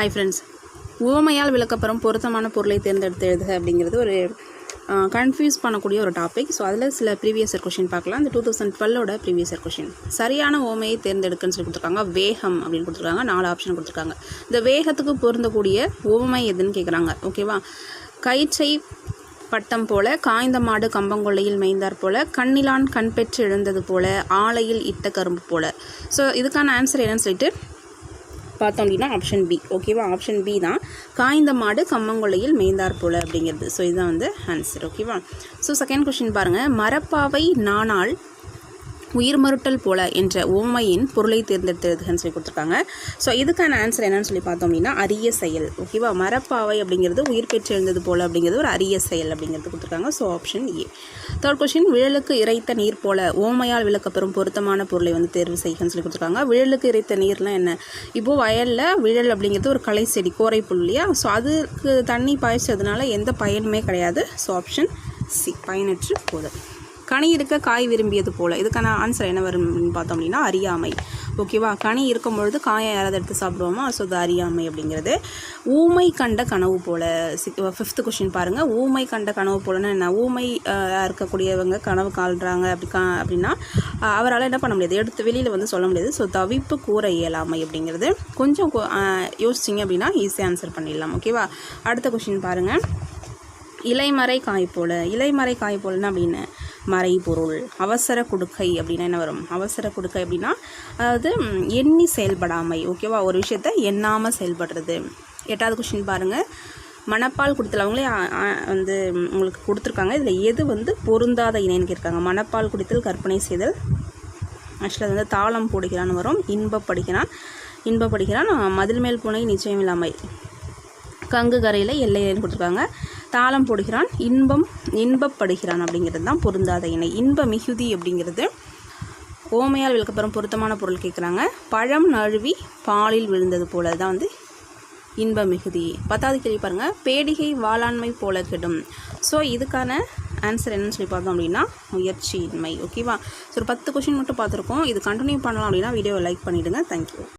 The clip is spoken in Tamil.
ஹாய் ஃப்ரெண்ட்ஸ் உவமையால் விளக்கப்பெறும் பொருத்தமான பொருளை தேர்ந்தெடுத்து எழுதுக அப்படிங்கிறது ஒரு கன்ஃபியூஸ் பண்ணக்கூடிய ஒரு டாபிக் ஸோ அதில் சில ப்ரீவியஸ் இயர் கொஷின் பார்க்கலாம். இந்த டூ தௌசண்ட் டுவெல்லோட ப்ரீவியஸ் இயர் கொஷின் சரியான ஓமையை தேர்ந்தெடுக்குன்னு சொல்லி கொடுத்துருக்காங்க. வேகம் அப்படின்னு கொடுத்துருக்காங்க. நாலு ஆப்ஷன் கொடுத்துருக்காங்க. இந்த வேகத்துக்கு பொருந்தக்கூடிய ஓமை எதுன்னு கேட்குறாங்க ஓகேவா கயிற்றை பட்டம் போல காய்ந்த மாடு கம்பங்கொள்ளையில் மேய்ந்தார் போல கண்ணிலான் கண் பெற்று எழுந்தது போல ஆலையில் இட்ட கரும்பு போல. ஸோ இதுக்கான ஆன்சர் என்னன்னு சொல்லிட்டு பார்த்தோம் அப்படின்னா ஆப்ஷன் பி ஓகேவா ஆப்ஷன் பி தான். காய்ந்த மாடு கம்மங்கொள்ளையில் மேய்ந்தார் போல அப்படிங்கிறது. ஸோ இதுதான் வந்து ஆன்சர் ஓகேவா ஸோ செகண்ட் கொஷின் பாருங்கள் மரப்பாவை நானால் உயிர் மறுட்டல் போல என்ற ஓமையின் பொருளை தேர்ந்தெடுத்ததுன்னு சொல்லி கொடுத்துருக்காங்க. ஸோ இதுக்கான ஆன்சர் என்னன்னு சொல்லி பார்த்தோம் அப்படின்னா அரிய செயல். ஓகேவா மரப்பாவை அப்படிங்கிறது உயிர் பெற்றெழுந்தது போல அப்படிங்கிறது ஒரு அரிய செயல் அப்படிங்கிறது கொடுத்துருக்காங்க. So option A third question விழலுக்கு இறைத்த நீர் போல ஓமையால் விளக்கப்பெறும் பொருத்தமான பொருளை வந்து தேர்வு செய்யன்னு சொல்லி கொடுத்துருக்காங்க. விழலுக்கு இறைத்த நீர்லாம் என்ன? இப்போது வயலில் விழல் அப்படிங்கிறது ஒரு களை செடி கோரை புல் இல்லையா? ஸோ அதுக்கு தண்ணி பாய்ச்சதுனால எந்த பயனுமே கிடையாது. ஸோ ஆப்ஷன் சி பயனற்று போதல். கனி இருக்க காய் விரும்பியது போல். இதுக்கான ஆன்சர் என்ன வரும் அப்படின்னு பார்த்தோம் அப்படின்னா அறியாமை. ஓகேவா கனி இருக்கும் பொழுது காயை யாராவது எடுத்து சாப்பிடுவோமா? ஸோ அது அறியாமை அப்படிங்கிறது. ஊமை கண்ட கனவு போல். சிக் ஃபிஃப்த் கொஷின் பாருங்கள் ஊமை கண்ட கனவு போலன்னா என்ன? ஊமை இருக்கக்கூடியவங்க கனவு கால்றாங்க அப்படி கா அப்படின்னா அவரால் என்ன பண்ண முடியாது. எடுத்து வெளியில் வந்து சொல்ல முடியாது. ஸோ தவிப்பு கூற இயலாமை அப்படிங்கிறது. கொஞ்சம் யோசிச்சிங்க அப்படின்னா ஈஸியாக ஆன்சர் பண்ணிடலாம். ஓகேவா அடுத்த கொஷின் பாருங்கள் இலைமறை காய் போல். இலைமறை காய் போலன்னா அப்படின்னு மறைபொருள் அவசர குடுக்கை அப்படின்னா என்ன வரும்? அவசர குடுக்கை அப்படின்னா அதாவது எண்ணி செயல்படாமை ஓகேவா ஒரு விஷயத்த எண்ணாமல் செயல்படுறது. எட்டாவது கொஷின் பாருங்கள் மணப்பால் குடித்தல் அவங்களே வந்து உங்களுக்கு கொடுத்துருக்காங்க. இதில் எது வந்து பொருந்தாத இணைன்னு கேட்காங்க மணப்பால் குடித்தல் கற்பனை செய்தல். ஆக்சுவலாக வந்து தாளம் போடுகிறான்னு வரும். இன்பப்படுகிறான் இன்பப்படுகிறான் மதில் மேல் பூனை நிச்சயம் இல்லாமல் கங்கு கரையில் எல்லைன்னு கொடுத்துருக்காங்க. தாளம் போடுகிறான். இன்பம் இன்பப்படுகிறான் அப்படிங்கிறது தான் பொருந்தாத இணை. இன்ப மிகுதி அப்படிங்கிறது ஓமையால் விளக்கப்பெறும் பொருத்தமான பொருள் கேட்குறாங்க. பழம் நழுவி பாலில் விழுந்தது போல தான் வந்து இன்ப மிகுதி. பத்தாவது கேள்வி பாருங்கள் பேடிகை வாளாண்மை போல கெடும். ஸோ இதுக்கான ஆன்சர் என்னன்னு சொல்லி பார்த்தோம் அப்படின்னா முயற்சியின்மை. ஓகேவா ஸோ ஒரு பத்து கொஷின் மட்டும் பார்த்துருக்கோம். இது கண்டினியூ பண்ணலாம் அப்படின்னா வீடியோவை லைக் பண்ணிவிடுங்க தேங்க்யூ